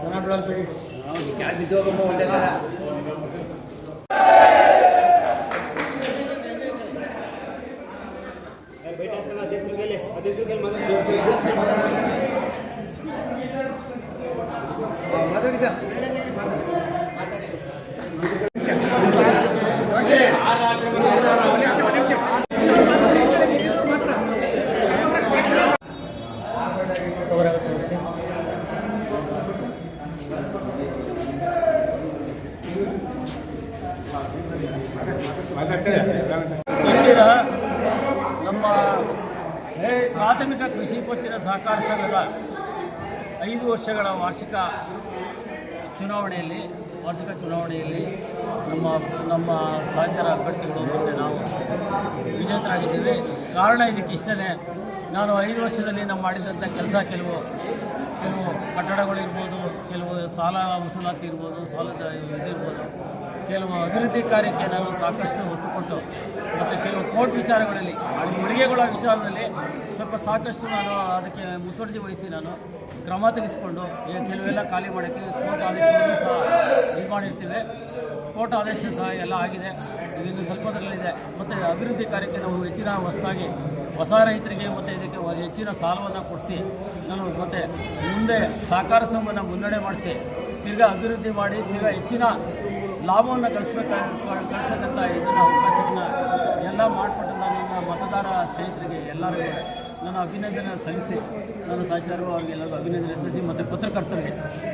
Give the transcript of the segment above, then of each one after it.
ಸಣ್ಣ ಬಿಡಲ್ತೀವಿ ಇಂದಿನ ನಮ್ಮ ಪ್ರಾಥಮಿಕ ಕೃಷಿ ಪತ್ತಿನ ಸಹಕಾರ ಸಂಘದ ಐದು ವರ್ಷಗಳ ವಾರ್ಷಿಕ ಚುನಾವಣೆಯಲ್ಲಿ ವಾರ್ಷಿಕ ಚುನಾವಣೆಯಲ್ಲಿ ನಮ್ಮ ನಮ್ಮ ಸಹಚರ ಅಭ್ಯರ್ಥಿಗಳು ಮತ್ತು ನಾವು ವಿಜೇತರಾಗಿದ್ದೇವೆ. ಕಾರಣ ಇದಕ್ಕೆ ಇಷ್ಟೇ ನಾನು ಐದು ವರ್ಷದಲ್ಲಿ ನಾವು ಮಾಡಿದಂಥ ಕೆಲಸ ಕೆಲವು ಕೆಲವು ಕಟ್ಟಡಗಳಿರ್ಬೋದು ಕೆಲವು ಸಾಲ ವಸೂಲಾತಿ ಇರ್ಬೋದು, ಸಾಲದ ಇದಿರ್ಬೋದು ಕೆಲವು ಅಭಿವೃದ್ಧಿ ಕಾರ್ಯಕ್ಕೆ ನಾನು ಸಾಕಷ್ಟು ಒತ್ತು ಕೊಟ್ಟು ಮತ್ತು ಕೆಲವು ಕೋರ್ಟ್ ವಿಚಾರಗಳಲ್ಲಿ ಮಳಿಗೆಗಳ ವಿಚಾರದಲ್ಲಿ ಸ್ವಲ್ಪ ಸಾಕಷ್ಟು ನಾನು ಅದಕ್ಕೆ ಮುತುವರ್ಜಿ ವಹಿಸಿ ನಾನು ಕ್ರಮ ತೆಗೆಸಿಕೊಂಡು ಈಗ ಕೆಲವೆಲ್ಲ ಖಾಲಿ ಮಾಡೋಕ್ಕೆ ಕೋರ್ಟ್ ಆದೇಶವನ್ನು ಸಹ ಇದು ಮಾಡಿರ್ತೀವಿ. ಕೋರ್ಟ್ ಆದೇಶ ಸಹ ಎಲ್ಲ ಆಗಿದೆ. ಈಗ ಇನ್ನು ಸ್ವಲ್ಪದರಲ್ಲಿದೆ ಮತ್ತು ಅಭಿವೃದ್ಧಿ ಕಾರ್ಯಕ್ಕೆ ನಾವು ಹೆಚ್ಚಿನ ಹೊಸದಾಗಿ ಹೊಸ ರೈತರಿಗೆ ಮತ್ತು ಇದಕ್ಕೆ ಹೆಚ್ಚಿನ ಸಾಲವನ್ನು ಕೊಡಿಸಿ, ನಾನು ಮತ್ತು ಮುಂದೆ ಸಹಕಾರ ಸಂಘವನ್ನು ಮುನ್ನಡೆ ಮಾಡಿಸಿ, ತಿರ್ಗಾ ಅಭಿವೃದ್ಧಿ ಮಾಡಿ, ತಿರ್ಗಾ ಹೆಚ್ಚಿನ ಲಾಭವನ್ನು ಗಳಿಸ್ಬೇಕು ಗಳಿಸಕ್ಕಂಥ ಇದನ್ನು ಅವಕಾಶವನ್ನು ಎಲ್ಲ ಮಾಡಿಕೊಟ್ಟಂಥ ನನ್ನ ಮತದಾರ ಸ್ನೇಹಿತರಿಗೆ ಎಲ್ಲರಿಗೂ ನಾನು ಅಭಿನಂದನೆ ಸಲ್ಲಿಸಿ ನನ್ನ ಸಹಚರರು ಅವರಿಗೆಲ್ಲರಿಗೂ ಅಭಿನಂದನೆ ಸಲ್ಲಿಸಿ ಮತ್ತು ಪತ್ರಕರ್ತರಿಗೆ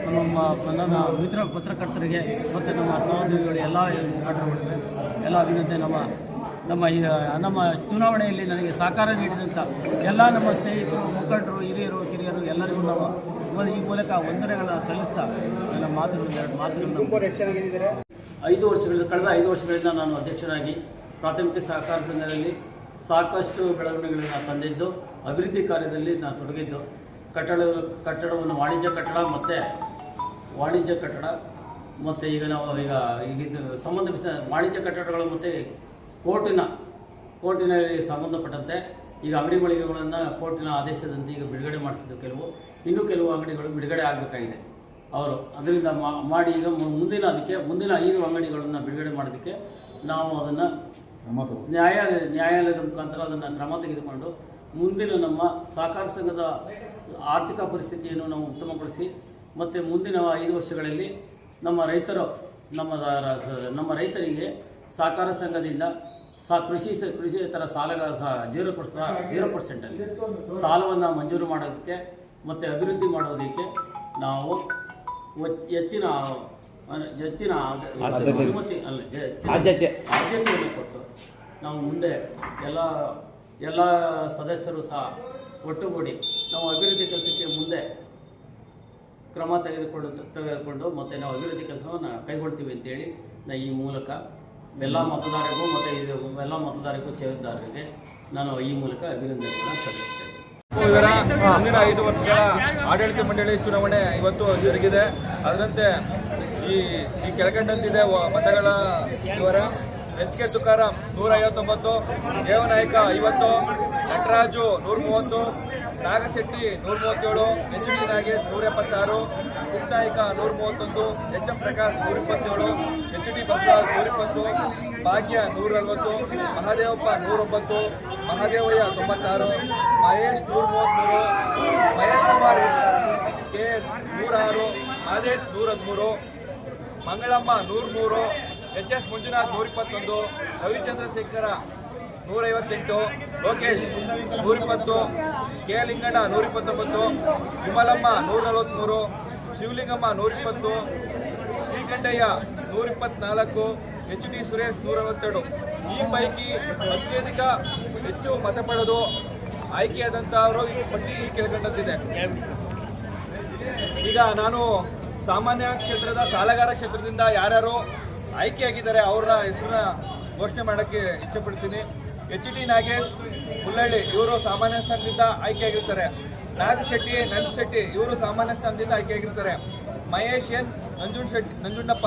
ನಮ್ಮ ನನ್ನ ಮಿತ್ರ ಪತ್ರಕರ್ತರಿಗೆ ಮತ್ತು ನಮ್ಮ ಸಹೋದ್ಯೋಗಿಗಳು ಎಲ್ಲ ಮುಖಂಡರುಗಳಿಗೆ ಎಲ್ಲ ಅಭಿನಂದನೆ. ನಮ್ಮ ನಮ್ಮ ಈ ನಮ್ಮ ಚುನಾವಣೆಯಲ್ಲಿ ನನಗೆ ಸಹಕಾರ ನೀಡಿದಂಥ ಎಲ್ಲ ನಮ್ಮ ಸ್ನೇಹಿತರು ಮುಖಂಡರು ಹಿರಿಯರು ಕಿರಿಯರು ಎಲ್ಲರಿಗೂ ನಾವು ಈ ಮೂಲಕ ವಂದನೆಗಳನ್ನು ಸಲ್ಲಿಸ್ತಾ ನನ್ನ ಮಾತುಗಳು ಎರಡು ಮಾತುಗಳನ್ನು ಐದು ವರ್ಷಗಳಿಂದ ಕಳೆದ ಐದು ವರ್ಷಗಳಿಂದ ನಾನು ಅಧ್ಯಕ್ಷರಾಗಿ ಪ್ರಾಥಮಿಕ ಸಹಕಾರ ಸಂಘದಲ್ಲಿ ಸಾಕಷ್ಟು ಬೆಳವಣಿಗೆಗಳನ್ನು ತಂದಿದ್ದು, ಅಭಿವೃದ್ಧಿ ಕಾರ್ಯದಲ್ಲಿ ನಾನು ತೊಡಗಿದ್ದು. ಕಟ್ಟಡ ಕಟ್ಟಡವನ್ನು ವಾಣಿಜ್ಯ ಕಟ್ಟಡ ಮತ್ತು ವಾಣಿಜ್ಯ ಕಟ್ಟಡ ಮತ್ತು ಈಗ ನಾವು ಈಗ ಈಗಿದ್ದು ಸಂಬಂಧಿಸಿದ ವಾಣಿಜ್ಯ ಕಟ್ಟಡಗಳು ಮತ್ತು ಕೋರ್ಟಿನ, ಕೋರ್ಟಿನಲ್ಲಿ ಸಂಬಂಧಪಟ್ಟಂತೆ ಈಗ ಅಂಗಡಿ ಮಳಿಗೆಗಳನ್ನು ಕೋರ್ಟಿನ ಆದೇಶದಂತೆ ಈಗ ಬಿಡುಗಡೆ ಮಾಡಿಸಿದ್ದು ಕೆಲವು. ಇನ್ನೂ ಕೆಲವು ಅಂಗಡಿಗಳು ಬಿಡುಗಡೆ ಆಗಬೇಕಾಗಿದೆ ಅವರು. ಅದರಿಂದ ಮಾಡಿ ಈಗ ಮುಂದಿನ ಅದಕ್ಕೆ, ಮುಂದಿನ ಐದು ಅಂಗಡಿಗಳನ್ನು ಬಿಡುಗಡೆ ಮಾಡೋದಕ್ಕೆ ನಾವು ಅದನ್ನು ನ್ಯಾಯಾಲಯ ನ್ಯಾಯಾಲಯದ ಮುಖಾಂತರ ಅದನ್ನು ಕ್ರಮ ತೆಗೆದುಕೊಂಡು ಮುಂದಿನ ನಮ್ಮ ಸಹಕಾರ ಸಂಘದ ಆರ್ಥಿಕ ಪರಿಸ್ಥಿತಿಯನ್ನು ನಾವು ಉತ್ತಮಗೊಳಿಸಿ, ಮತ್ತು ಮುಂದಿನ ಐದು ವರ್ಷಗಳಲ್ಲಿ ನಮ್ಮ ರೈತರು, ನಮ್ಮ ನಮ್ಮ ರೈತರಿಗೆ ಸಹಕಾರ ಸಂಘದಿಂದ ಸಾ, ಕೃಷಿ ಥರ ಸಾಲಗ ಸಹ ಜೀರೋ ಪರ್ಸ, ಜೀರೋ ಪರ್ಸೆಂಟಲ್ಲಿ ಸಾಲವನ್ನು ಮಂಜೂರು ಮಾಡೋದಕ್ಕೆ ಮತ್ತು ಅಭಿವೃದ್ಧಿ ಮಾಡೋದಕ್ಕೆ ನಾವು ಹೆಚ್ಚಿನ ಹೆಚ್ಚಿನ ಅನುಮತಿ ಅಲ್ಲ ಆದ್ಯತೆ. ಆದ್ಯತೆಯನ್ನು ಕೊಟ್ಟು ನಾವು ಮುಂದೆ ಎಲ್ಲ ಎಲ್ಲ ಸದಸ್ಯರು ಸಹ ಒಟ್ಟುಗೂಡಿ ನಾವು ಅಭಿವೃದ್ಧಿ ಕೆಲಸಕ್ಕೆ ಮುಂದೆ ಕ್ರಮ ತೆಗೆದುಕೊಂಡು ತೆಗೆದುಕೊಂಡು ಮತ್ತು ನಾವು ಅಭಿವೃದ್ಧಿ ಕೆಲಸವನ್ನು ಕೈಗೊಳ್ತೀವಿ ಅಂತೇಳಿ ನಾನು ಈ ಮೂಲಕ ಎಲ್ಲ ಮತದಾರರಿಗೂ ಮತ್ತು ಇದು ಎಲ್ಲ ಮತದಾರರಿಗೂ ಸೇವೆದಾರರಿಗೆ ನಾನು ಈ ಮೂಲಕ ಅಭಿನಂದನೆಗಳನ್ನು ಸಲ್ಲಿಸ್ತೇನೆ. ಇವರ ಮುಂದಿನ ಐದು ವರ್ಷಗಳ ಆಡಳಿತ ಮಂಡಳಿ ಚುನಾವಣೆ ಇವತ್ತು ಜರುಗಿದೆ. ಅದರಂತೆ ಈ ಈ ಕೆಳಕಂಡಂತಿದೆ ಮತಗಳ ವಿವರ. ಎಚ್ ಕೆ ತುಕಾರಾಮ್ ನೂರ ಐವತ್ತೊಂಬತ್ತು ದೇವನಾಯಕ ಐವತ್ತು, ನಟರಾಜು ನೂರ ಮೂವತ್ತು ನಾಗಶೆಟ್ಟಿ ನೂರ ಮೂವತ್ತೇಳು ಎಚ್ ಡಿ ನಾಗೇಶ್ ನೂರ ಎಪ್ಪತ್ತಾರು ಕುಕ್ನಾಯಿಕ ನೂರ ಮೂವತ್ತೊಂದು ಎಚ್ ಎಂ ಪ್ರಕಾಶ್ ನೂರ ಇಪ್ಪತ್ತೇಳು ಎಚ್ ಡಿ ಬಸವರಾಜ್ ನೂರ ಇಪ್ಪತ್ತು ಭಾಗ್ಯ ನೂರ ನಲವತ್ತು ಮಹಾದೇವಪ್ಪ ನೂರೊಂಬತ್ತು, ಮಹಾದೇವಯ್ಯ ತೊಂಬತ್ತಾರು, ಮಹೇಶ್ ನೂರ ಮೂವತ್ತ್ಮೂರು Mahesh Kumar S K S ನೂರಾರು ಮಾದೇಶ್ ನೂರ ಹದಿಮೂರು ಮಂಗಳಮ್ಮ ನೂರ ಮೂರು, ಎಚ್ ಎಸ್ ಮಂಜುನಾಥ್ ನೂರ ಇಪ್ಪತ್ತೊಂದು ರವಿಚಂದ್ರಶೇಖರ ನೂರೈವತ್ತೆಂಟು ಲೋಕೇಶ್ ನೂರಿಪ್ಪತ್ತು ಕೆ ಲಿಂಗಣ್ಣ ನೂರ ಇಪ್ಪತ್ತೊಂಬತ್ತು, ವಿಮಲಮ್ಮ ನೂರ ನಲವತ್ತ್ಮೂರು ಶಿವಲಿಂಗಮ್ಮ ನೂರಿಪ್ಪತ್ತು ಶ್ರೀಕಂಠಯ್ಯ ನೂರ ಇಪ್ಪತ್ನಾಲ್ಕು, ಎಚ್ ಡಿ ಸುರೇಶ್ ನೂರ ಅರವತ್ತೆರಡು. ಈ ಪೈಕಿ ಅತ್ಯಧಿಕ ಹೆಚ್ಚು ಮತ ಪಡೆದು ಆಯ್ಕೆಯಾದಂಥವರು ಪಟ್ಟಿ ಕೆಳಕಂಡಂತಿದೆ. ಈಗ ನಾನು ಸಾಮಾನ್ಯ ಕ್ಷೇತ್ರದ ಸಾಲಗಾರ ಕ್ಷೇತ್ರದಿಂದ ಯಾರ್ಯಾರು ಆಯ್ಕೆಯಾಗಿದ್ದಾರೆ ಅವರ ಹೆಸರನ್ನ ಘೋಷಣೆ ಮಾಡೋಕ್ಕೆ ಇಚ್ಛೆಪಡ್ತೀನಿ ಎಚ್ ಡಿ ನಾಗೇಶ್ ಹುಲ್ಲಳ್ಳಿ, ಇವರು ಸಾಮಾನ್ಯ ಸ್ಥಾನದಿಂದ ಆಯ್ಕೆಯಾಗಿರ್ತಾರೆ. ನಾಗಶೆಟ್ಟಿ ಶೆಟ್ಟಿ ಶೆಟ್ಟಿ, ಇವರು ಸಾಮಾನ್ಯ ಸ್ಥಾನದಿಂದ ಆಯ್ಕೆಯಾಗಿರ್ತಾರೆ. ಮಹೇಶ್ ಎನ್ ನಂಜುಂಡ್ ಶೆಟ್ಟಿ, ನಂಜುಂಡಪ್ಪ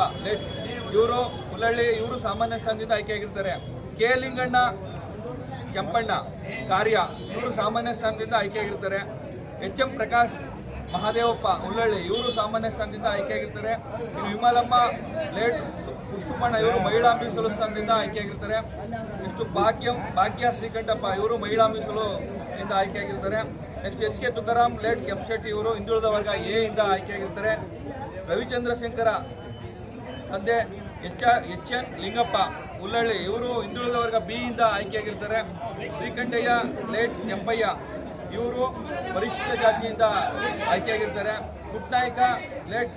ಇವರು ಹುಲ್ಲಳ್ಳಿ, ಇವರು ಸಾಮಾನ್ಯ ಸ್ಥಾನದಿಂದ ಆಯ್ಕೆಯಾಗಿರ್ತಾರೆ. ಕೆ ಲಿಂಗಣ್ಣ, ಕೆಂಪಣ್ಣ, ಕಾರ್ಯ, ಇವರು ಸಾಮಾನ್ಯ ಸ್ಥಾನದಿಂದ ಆಯ್ಕೆಯಾಗಿರ್ತಾರೆ. ಎಚ್ ಎಂ ಪ್ರಕಾಶ್ ಮಹಾದೇವಪ್ಪ ಉಳ್ಳಳ್ಳಿ, ಇವರು ಸಾಮಾನ್ಯ ಸ್ಥಾನದಿಂದ ಆಯ್ಕೆಯಾಗಿರ್ತಾರೆ. ಇನ್ನು ವಿಮಲಮ್ಮ, ಲೇಟ್ ಸುಬ್ಬಣ್ಣ ಇವರು ಮಹಿಳಾ ಮೀಸಲು ಸ್ಥಾನದಿಂದ ಆಯ್ಕೆಯಾಗಿರ್ತಾರೆ. ನೆಕ್ಸ್ಟ್ ಭಾಗ್ಯಂ, ಭಾಗ್ಯ ಶ್ರೀಕಂಠಪ್ಪ, ಇವರು ಮಹಿಳಾ ಮೀಸಲು ಇಂದ ಆಯ್ಕೆಯಾಗಿರ್ತಾರೆ. Next H K Tukaram late M Shetty ಇವರು ಹಿಂದುಳಿದ ವರ್ಗ ಎ ಇಂದ ಆಯ್ಕೆಯಾಗಿರ್ತಾರೆ. ರವಿಚಂದ್ರ ಶಂಕರ ತಂದೆ H H N Lingappa Ullalli ಇವರು ಹಿಂದುಳಿದ ವರ್ಗ ಬಿ ಇಂದ ಆಯ್ಕೆಯಾಗಿರ್ತಾರೆ. ಶ್ರೀಕಂಠಯ್ಯ, ಲೇಟ್ ಕೆಂಪಯ್ಯ ಇವರು ಪರಿಶಿಷ್ಟ ಜಾತಿಯಿಂದ ಆಯ್ಕೆಯಾಗಿರ್ತಾರೆ. ಪುಟ್ನಾಯಕ ಲೇಟ್